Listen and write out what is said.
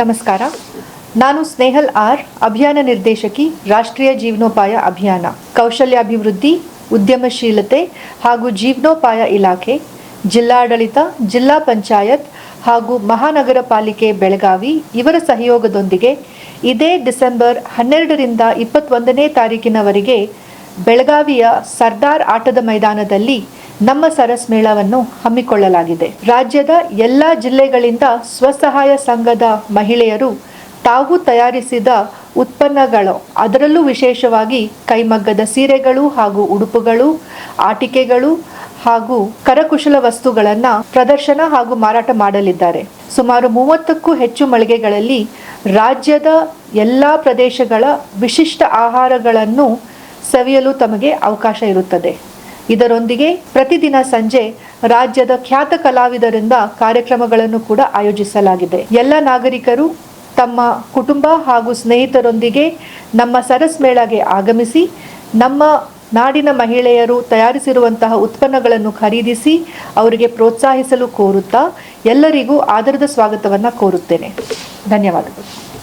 ನಮಸ್ಕಾರ. ನಾನು ಸ್ನೇಹಲ್ ಆರ್, ಅಭಿಯಾನ ನಿರ್ದೇಶಕಿ, ರಾಷ್ಟ್ರೀಯ ಜೀವನೋಪಾಯ ಅಭಿಯಾನ ಕೌಶಲ್ಯಾಭಿವೃದ್ಧಿ ಉದ್ಯಮಶೀಲತೆ ಹಾಗೂ ಜೀವನೋಪಾಯ ಇಲಾಖೆ, ಜಿಲ್ಲಾಡಳಿತ, ಜಿಲ್ಲಾ ಪಂಚಾಯತ್ ಹಾಗೂ ಮಹಾನಗರ ಪಾಲಿಕೆ ಬೆಳಗಾವಿ ಇವರ ಸಹಯೋಗದೊಂದಿಗೆ ಇದೇ ಡಿಸೆಂಬರ್ ಹನ್ನೆರಡರಿಂದ ಇಪ್ಪತ್ತೊಂದನೇ ತಾರೀಕಿನವರೆಗೆ ಬೆಳಗಾವಿಯ ಸರ್ದಾರ್ ಆಟದ ಮೈದಾನದಲ್ಲಿ ನಮ್ಮ ಸರಸ್ ಮೇಳವನ್ನು ಹಮ್ಮಿಕೊಳ್ಳಲಾಗಿದೆ. ರಾಜ್ಯದ ಎಲ್ಲ ಜಿಲ್ಲೆಗಳಿಂದ ಸ್ವಸಹಾಯ ಸಂಘದ ಮಹಿಳೆಯರು ತಾವು ತಯಾರಿಸಿದ ಉತ್ಪನ್ನಗಳು, ಅದರಲ್ಲೂ ವಿಶೇಷವಾಗಿ ಕೈಮಗ್ಗದ ಸೀರೆಗಳು ಹಾಗೂ ಉಡುಪುಗಳು, ಆಟಿಕೆಗಳು ಹಾಗೂ ಕರಕುಶಲ ವಸ್ತುಗಳನ್ನು ಪ್ರದರ್ಶನ ಹಾಗೂ ಮಾರಾಟ ಮಾಡಲಿದ್ದಾರೆ. ಸುಮಾರು ಮೂವತ್ತಕ್ಕೂ ಹೆಚ್ಚು ಮಳಿಗೆಗಳಲ್ಲಿ ರಾಜ್ಯದ ಎಲ್ಲ ಪ್ರದೇಶಗಳ ವಿಶಿಷ್ಟ ಆಹಾರಗಳನ್ನು ಸವಿಯಲು ತಮಗೆ ಅವಕಾಶ ಇರುತ್ತದೆ. ಇದರೊಂದಿಗೆ ಪ್ರತಿದಿನ ಸಂಜೆ ರಾಜ್ಯದ ಖ್ಯಾತ ಕಲಾವಿದರಿಂದ ಕಾರ್ಯಕ್ರಮಗಳನ್ನು ಕೂಡ ಆಯೋಜಿಸಲಾಗಿದೆ. ಎಲ್ಲ ನಾಗರಿಕರು ತಮ್ಮ ಕುಟುಂಬ ಹಾಗೂ ಸ್ನೇಹಿತರೊಂದಿಗೆ ನಮ್ಮ ಸರಸ್ ಮೇಳಗೆ ಆಗಮಿಸಿ, ನಮ್ಮ ನಾಡಿನ ಮಹಿಳೆಯರು ತಯಾರಿಸಿರುವಂತಹ ಉತ್ಪನ್ನಗಳನ್ನು ಖರೀದಿಸಿ ಅವರಿಗೆ ಪ್ರೋತ್ಸಾಹಿಸಲು ಕೋರುತ್ತಾ ಎಲ್ಲರಿಗೂ ಆದರದ ಸ್ವಾಗತವನ್ನು ಕೋರುತ್ತೇನೆ. ಧನ್ಯವಾದಗಳು.